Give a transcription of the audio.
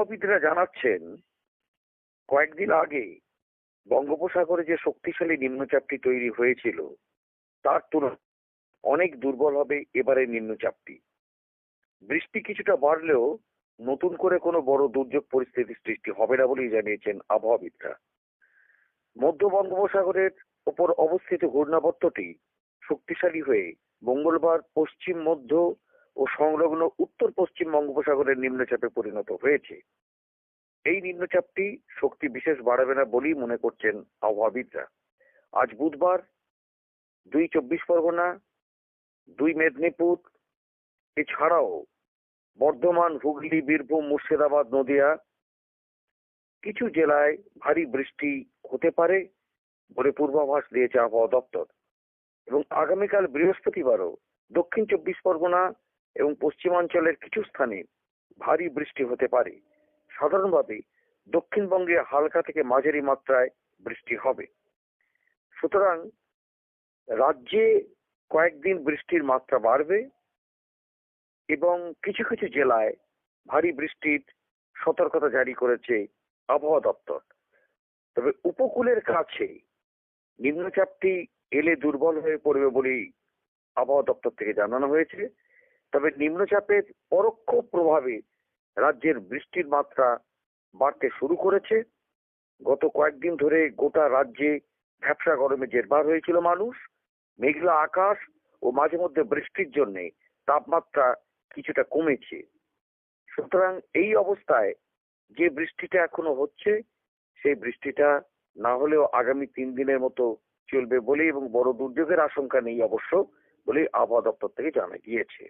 আবহাওয়াবিদরা জানাচ্ছেন, কয়েকদিন আগে বঙ্গোপসাগরে যে শক্তিশালী নিম্নচাপটি তৈরি হয়েছিল, তার তুলনায় অনেক দুর্বল হবে এবারের নিম্নচাপটি। বৃষ্টি কিছুটা বাড়লেও নতুন করে কোনো বড় দুর্যোগ পরিস্থিতির সৃষ্টি হবে না বলেই জানিয়েছেন আবহাওয়াবিদরা। মধ্য বঙ্গোপসাগরের ওপর অবস্থিত ঘূর্ণাবর্তটি শক্তিশালী হয়ে মঙ্গলবার পশ্চিম, মধ্য ও সংলগ্ন উত্তর পশ্চিম বঙ্গোপসাগরের নিম্নচাপে পরিণত হয়েছে। এই নিম্নচাপটি শক্তি বিশেষ বাড়াবে না বলেই মনে করছেন আবহাওয়াবিদরা। আজ বুধবার, দুই চব্বিশ পরগনা, দুই মেদিনীপুর, এছাড়াও বর্ধমান, হুগলি, বীরভূম, মুর্শিদাবাদ, নদিয়া কিছু জেলায় ভারী বৃষ্টি হতে পারে বলে পূর্বাভাস দিয়েছে আবহাওয়া দপ্তর। এবং আগামীকাল বৃহস্পতিবারও দক্ষিণ চব্বিশ পরগনা এবং পশ্চিমাঞ্চলের কিছু স্থানে ভারী বৃষ্টি হতে পারে। সাধারণভাবে দক্ষিণবঙ্গে হালকা থেকে মাঝারি মাত্রায় বৃষ্টি হবে। সুতরাং রাজ্যে কয়েকদিন বৃষ্টির মাত্রা বাড়বে এবং কিছু কিছু জেলায় ভারী বৃষ্টির সতর্কতা জারি করেছে আবহাওয়া দপ্তর। তবে উপকূলের কাছে নিম্নচাপটি এলে দুর্বল হয়ে পড়বে বলেই আবহাওয়া দপ্তর থেকে জানানো হয়েছে। তবে নিম্নচাপের পরোক্ষ প্রভাবে রাজ্যের বৃষ্টির মাত্রা বাড়তে শুরু করেছে। গত কয়েকদিন ধরে গোটা রাজ্যে ভ্যাবসা গরমে জেরবার হয়েছিল মানুষ। মেঘলা আকাশ ও মাঝে মধ্যে বৃষ্টির জন্য তাপমাত্রা কিছুটা কমেছে। সুতরাং এই অবস্থায় যে বৃষ্টিটা এখনও হচ্ছে, সেই বৃষ্টিটা না হলেও আগামী তিন দিনের মতো চলবে বলে এবং বড় দুর্যোগের আশঙ্কা নেই অবশ্য বলে আবহাওয়া দপ্তর থেকে জানা গিয়েছে।